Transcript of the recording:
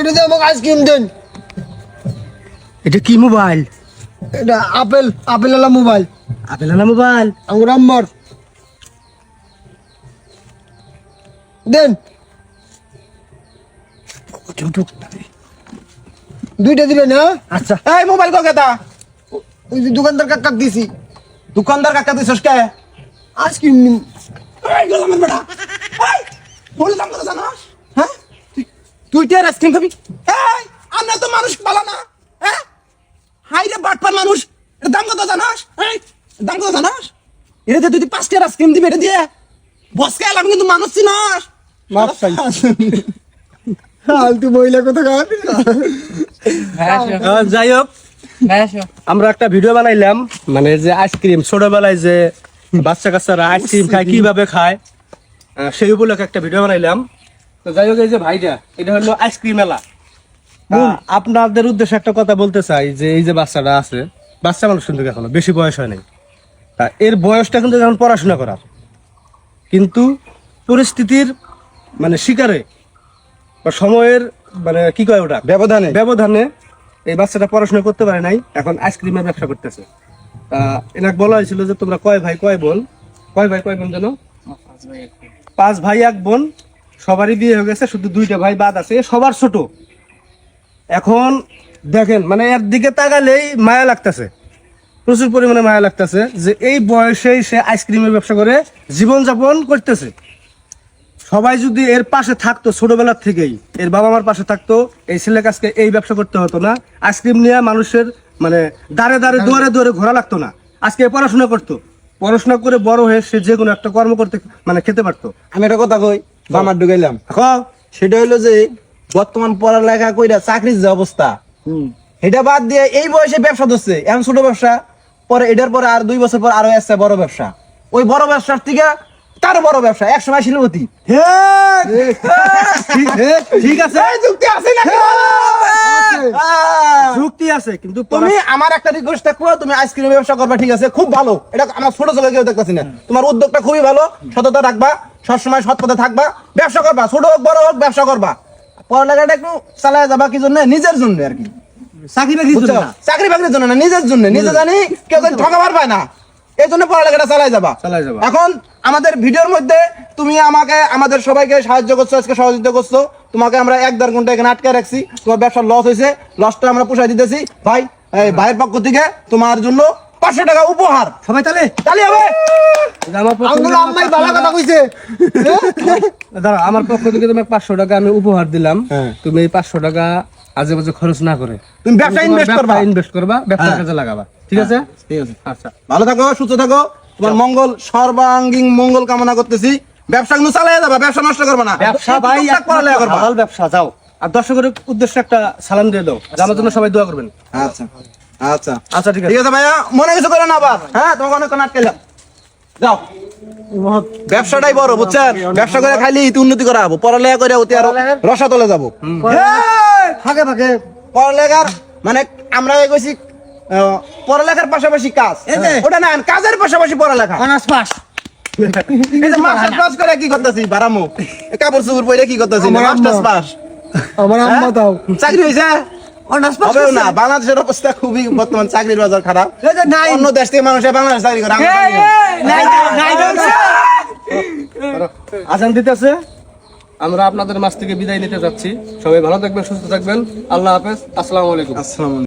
এটা দিয়ে আমাকে আইসক্রিম দেন। এটা কি মোবাইল এটা আপেল আপেল আলা মোবাইল আপেল না মোবাইল আম্মার দেন। দুইটা দিবেন হ্যাঁ? আচ্ছা। এই মোবাইল কো কেতা ওই যে দোকানদার কাকা দিছি। দোকানদার কাকা দিছস কে? আইসক্রিম নিন এই গোলামের বেটা। এই বলে দাম কত জানাস? তুই- টিয়ার আইসক্রিম খাবি? এই আমরা তো মানুষ পালা না হ্যাঁ? হাই রে বাটপার মানুষ দাম কত জানাস? এই এর দাম কত জানাস? এটা তুই পাঁচ টিয়ার আইসক্রিম দিবি এটা দিয়ে। বসকে এলাম কিন্তু মানুষ চিনাস। মাপ চাই। ফালতু মহিলা কথা কার যাই হোক আমরা একটা ভিডিও বানাইলাম মানে যে আইসক্রিম ছোটবেলায় যে বাচ্চা কাচ্চারা আইসক্রিম খায় কীভাবে খায় সেই উপলক্ষে একটা ভিডিও বানাইলাম। তো যাই হোক এই যে ভাইটা এটা হলো আইসক্রিম মেলা। আপনাদের উদ্দেশ্যে একটা কথা বলতে চাই যে এই যে বাচ্চাটা আছে বাচ্চা মানুষ কিন্তু এখনও বেশি বয়স হয় নাই। তা এর বয়সটা কিন্তু এখন পড়াশোনা করার। কিন্তু পরিস্থিতির মানে শিকারে বা সময়ের মানে কি কয় ওটা? ব্যবধানে। ব্যবধানে এই বাচ্চাটা পড়াশোনা করতে পারে নাই এখন আইসক্রিমের ব্যবসা করতেছে। তা এনাকে বলা হয়েছিল যে তোমরা কয় ভাই কয় বোন? কয় ভাই কয় বোন জানো পাঁচ ভাই এক বোন। সবারই বিয়ে হয়ে গেছে, শুধু দুইটা ভাই বাদ আছে সবার ছোট। এখন দেখেন মানে এর দিকে তাকালেই মায়া লাগতেছে। প্রচুর পরিমাণে মায়া লাগতেছে যে এই বয়সেই সে আইসক্রিমের ব্যবসা করে জীবনযাপন করতেছে। সবাই যদি এর পাশে থাকতো ছোটবেলার থেকেই, এর বাবা মার পাশে থাকতো, এই ছেলে কাছকে এই ব্যবসা করতে হতো না। আইসক্রিম নিয়ে মানুষের মানে দাঁড়ে দাঁড়ে, দুয়ারে দুয়ারে ঘোরা লাগতো না। আজকে পড়াশোনা করতো। পড়াশোনা করে বড় হয়ে সে যে কোনো একটা কর্ম করতে মানে খেতে পারতো। আমি একটা কথা কই বামার ঢুকাইলাম। এখন সেটা হইল যে বর্তমান পড়ালেখা কইরা চাকরির যে অবস্থা এটা বাদ দিয়ে এই বয়সে ব্যবসা ধরছে। এখন ছোট ব্যবসা পরে এটার পরে আর দুই বছর পর আরও আসছে বড় ব্যবসা। ওই বড় ব্যবসার থেকে তার বড় ব্যবসা এক সময় শিল্পতি ঠিক আছে? যুক্তি আছে যুক্তি আছে কিন্তু তুমি আমার একটা রিকোয়েস্ট থাকব তুমি আইসক্রিম ব্যবসা করবা ঠিক আছে? খুব ভালো। এটা আমার ছোট চোখে কেউ দেখতেছি না। তোমার উদ্যোগটা খুবই ভালো সততা রাখবা। সবসময় সৎ পথে থাকবা ব্যবসা করবা ছোট হোক বড় হোক ব্যবসা করবা। পড়ালেখাটা একটু চালায় যাবা কি জন্য? নিজের জন্য আর কি। চাকরি বাকরি? চাকরি বাকরির জন্য না নিজের জন্য। নিজে জানি কেউ যেন ঠকাবার পায় না এই জন্য পড়ালেখাটা চালাই যাবা। চালাই যাবা। এখন আমাদের ভিডিওর মধ্যে তুমি আমাকে আমাদের সবাইকে সাহায্য করছ আজকে সহযোগিতা করছ। তোমাকে আমরা এক দেড় ঘণ্টা এখানে আটকে রাখছি। তোমার ব্যবসার লস হয়েছে লসটা আমরা পোষাই দিতেছি। ভাই এই ভাইয়ের পক্ষ থেকে তোমার জন্য পাঁচশো টাকা উপহার। সবাই তাহলে হবে। আম্মাই কথা কইছে। দাঁড়া আমার পক্ষ থেকে তোমাকে পাঁচশো টাকা আমি উপহার দিলাম। হ্যাঁ। তুমি এই পাঁচশো টাকা আজে বাজে খরচ না করে তুমি ব্যবসা ইনভেস্ট করবা। ইনভেস্ট করবা ব্যবসার হ্যাঁ। কাজে লাগাবা। ঠিক আছে? ঠিক আছে। আচ্ছা। ভালো থাকো সুস্থ থাকো। তোমার মঙ্গল সর্বাঙ্গীন মঙ্গল কামনা করতেছি। ব্যবসা কিন্তু চালাই যাবা ব্যবসা নষ্ট করবা না। ব্যবসা ভাই করবা। ব্যবসা যাও। আর দর্শকের উদ্দেশ্যে একটা সালাম দিয়ে দাও। আমার জন্য সবাই দোয়া করবেন। আচ্ছা। আচ্ছা। আচ্ছা ঠিক আছে। ঠিক আছে ভাইয়া মনে কিছু করে না আবার। হ্যাঁ তোমাকে অনেক আটকাইলাম। যাও। ব্যবসাটাই বড় বুঝছেন? ব্যবসা করে খাইলে ইতি উন্নতি করা হব। পড়ালেখা করে অতি আরও রসা তলে যাব। ফাঁকে ফাঁকে। পড়ালেখার মানে আমরা কইছি পড়ালেখার পাশাপাশি কাজ। ওটা না কাজের পাশাপাশি পড়ালেখা। Honours pass. করে কি করতেছি? বারামু। কাপড় চুপড় পরে কি করতেছি? আমার মাস্টার পাস। আমার আম্মা দাও। চাকরি পাস হবেও না বাংলাদেশের অবস্থা খুবই বর্তমান চাকরির বাজার খারাপ। নাই। অন্য দেশ থেকে মানুষের বাংলাদেশ চাকরি করে দিতেছে। আমরা আপনাদের মাছ থেকে বিদায় নিতে যাচ্ছি। সবাই ভালো থাকবেন সুস্থ থাকবেন। আল্লাহ হাফেজ। আসসালামু আলাইকুম। আসসালামু।